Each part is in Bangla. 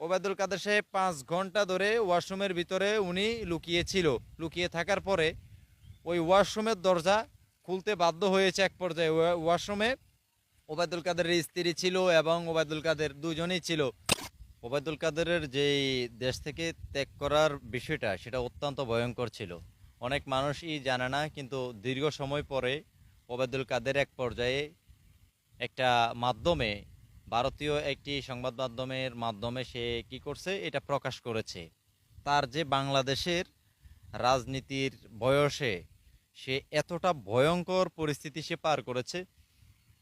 ওবায়দুল কাদের সাহেব পাঁচ ঘণ্টা ধরে ওয়াশরুমের ভিতরে উনি লুকিয়েছিল। লুকিয়ে থাকার পরে ওই ওয়াশরুমের দরজা খুলতে বাধ্য হয়েছে এক পর্যায়ে। ওয়াশরুমে ওবায়দুল কাদেরের স্ত্রী ছিল এবং ওবায়দুল কাদের দুজনেই ছিল। ওবায়দুল কাদেরের যেই দেশ থেকে ত্যাগ করার বিষয়টা, সেটা অত্যন্ত ভয়ঙ্কর ছিল। অনেক মানুষই জানে না, কিন্তু দীর্ঘ সময় পরে ওবায়দুল কাদের এক পর্যায়ে একটা মাধ্যমে ভারতীয় একটি সংবাদ মাধ্যমের মাধ্যমে সে কি করছে? এটা প্রকাশ করেছে। তার যে বাংলাদেশের রাজনীতির বয়সে সে এতটা ভয়ঙ্কর পরিস্থিতি সে পার করেছে,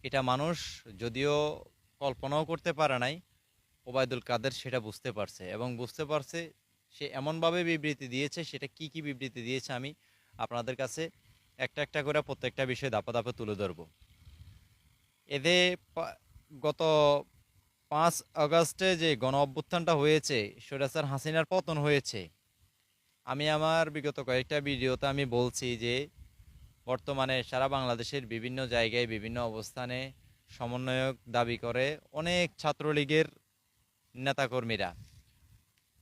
এটা মানুষ যদিও কল্পনাও করতে পারে নাই, ওবায়দুল কাদের সেটা বুঝতে পারছে এবং বুঝতে পারছে সে এমনভাবে বিবৃতি দিয়েছে, সেটা কি কি বিবৃতি দিয়েছে আমি আপনাদের কাছে একটা একটা করে প্রত্যেকটা বিষয় দাপা দাপে তুলে ধরবো। পা- গত পাঁচ আগস্টে যে গণ অভ্যুত্থানটা হয়েছে স্বৈরাচার হাসিনার পতন হয়েছে। আমি আমার বিগত কয়েকটা ভিডিওতে আমি বলছি যে, বর্তমানে সারা বাংলাদেশের বিভিন্ন জায়গায়, বিভিন্ন অবস্থানে সমন্বয়ক দাবি করে অনেক ছাত্রলীগের নেতাকর্মীরা।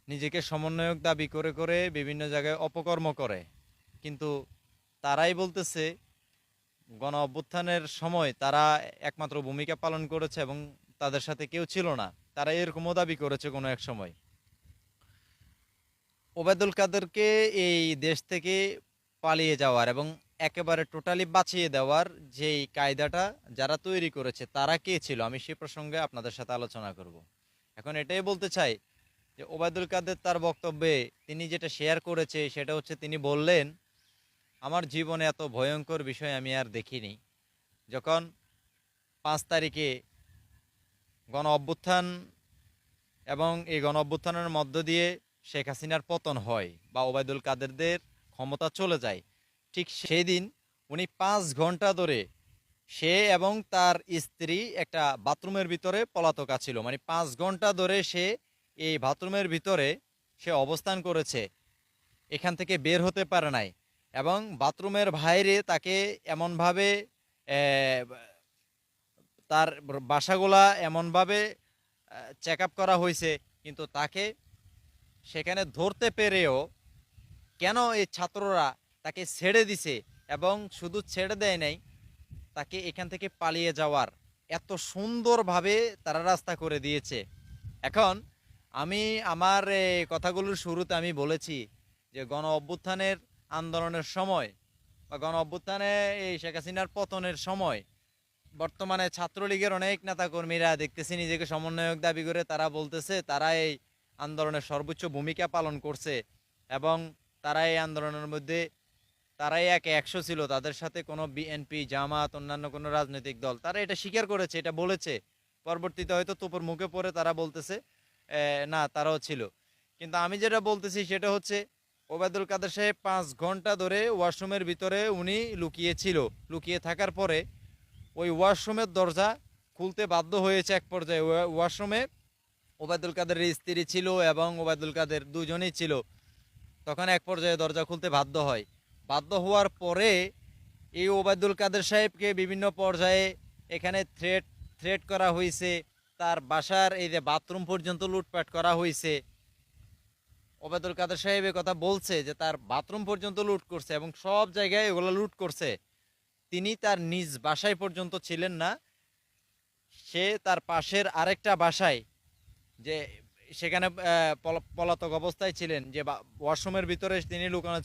নিজেকে সমন্বয়ক দাবি করে করে বিভিন্ন জায়গায় অপকর্ম করে। কিন্তু তারাই বলতেছে গণ অভ্যুত্থানের সময় তারা একমাত্র ভূমিকা পালন করেছে এবং তাদের সাথে কেউ ছিল না। তারা এরকমও দাবি করেছে কোনো এক সময়। ওবায়দুল কাদেরকে এই দেশ থেকে পালিয়ে যাওয়ার এবং একেবারে টোটালি বাঁচিয়ে দেওয়ার যেই কায়দাটা যারা তৈরি করেছে, তারা কে ছিল? আমি সে প্রসঙ্গে আপনাদের সাথে আলোচনা করব। এখন এটাই বলতে চাই যে, ওবায়দুল কাদের তার বক্তব্যে তিনি যেটা শেয়ার করেছে, সেটা হচ্ছে তিনি বললেন আমার জীবনে এত ভয়ঙ্কর বিষয় আমি আর দেখিনি। যখন পাঁচ তারিখে গণ অভ্যুত্থান এবং এই গণ অভ্যুত্থানের মধ্য দিয়ে শেখ হাসিনার পতন হয় বা ওবায়দুল কাদেরদের ক্ষমতা চলে যায়, ঠিক সেই দিন উনি পাঁচ ঘণ্টা ধরে সে এবং তার স্ত্রী একটা বাথরুমের ভিতরে পলাতক ছিল। মানে পাঁচ ঘণ্টা ধরে সে এই বাথরুমের ভিতরে সে অবস্থান করেছে। এখান থেকে বের হতে পারে নাই। এবং বাথরুমের বাইরে তাকে এমনভাবে তার বাসাগুলা এমনভাবে চেক করা হয়েছে, কিন্তু তাকে সেখানে ধরতে পেরেও কেন এই ছাত্ররা তাকে ছেড়ে দিছে এবং শুধু ছেড়ে দেয় নাই, তাকে এখান থেকে পালিয়ে যাওয়ার এত সুন্দরভাবে তারা রাস্তা করে দিয়েছে। এখন আমি আমার কথাগুলোর শুরুতে আমি বলেছি যে গণ অভ্যুত্থানের আন্দোলনের সময় বা গণ অভ্যুত্থানে এই শেখ হাসিনার পতনের সময় বর্তমানে ছাত্রলীগের অনেক নেতাকর্মীরা দেখতেছি নিজেকে সমন্বয়ক দাবি করে তারা বলতেছে, তারা এই আন্দোলনের সর্বোচ্চ ভূমিকা পালন করছে এবং তারা এই আন্দোলনের মধ্যে তারাই এক একশো ছিল, তাদের সাথে কোনো বিএনপি জামাত, অন্যান্য কোনো রাজনৈতিক দল, তারা এটা স্বীকার করেছে, এটা বলেছে। পরবর্তীতে হয়তো তোপর মুখে পড়ে তারা বলতেছে না, তারাও ছিল। কিন্তু আমি যেটা বলতেছি সেটা হচ্ছে ওবায়দুল কাদের সাহেব পাঁচ ঘণ্টা ধরে ওয়াশরুমের ভিতরে উনি লুকিয়েছিল। লুকিয়ে থাকার পরে ওই ওয়াশরুমের দরজা খুলতে বাধ্য হয়েছে এক পর্যায়ে। ওয়া- ওয়াশরুমে ওবায়দুল কাদের স্ত্রী ছিল এবং ওবায়দুল কাদের দুজনেই ছিল। তখন এক পর্যায়ে দরজা খুলতে বাধ্য হয়। বাধ্য হওয়ার পরে এই ওবায়দুল কাদের সাহেবকে বিভিন্ন পর্যায়ে এখানে থ্রেট থ্রেট করা হয়েছে। তার বাসার এই যে বাথরুম পর্যন্ত লুটপাট করা হয়েছে। ওবায়দুল কাদের সাহেব কথা বলছে যে তার বাথরুম পর্যন্ত লুট করছে এবং সব জায়গায় এগুলো লুট করছে। তিনি তার নিজ বাসায় পর্যন্ত ছিলেন না। সে তার পাশের আরেকটা বাসায় যে সেখানে পলাতক অবস্থায় ছিলেন, যে ওয়াশরুমের ভিতরে তিনি লুকানো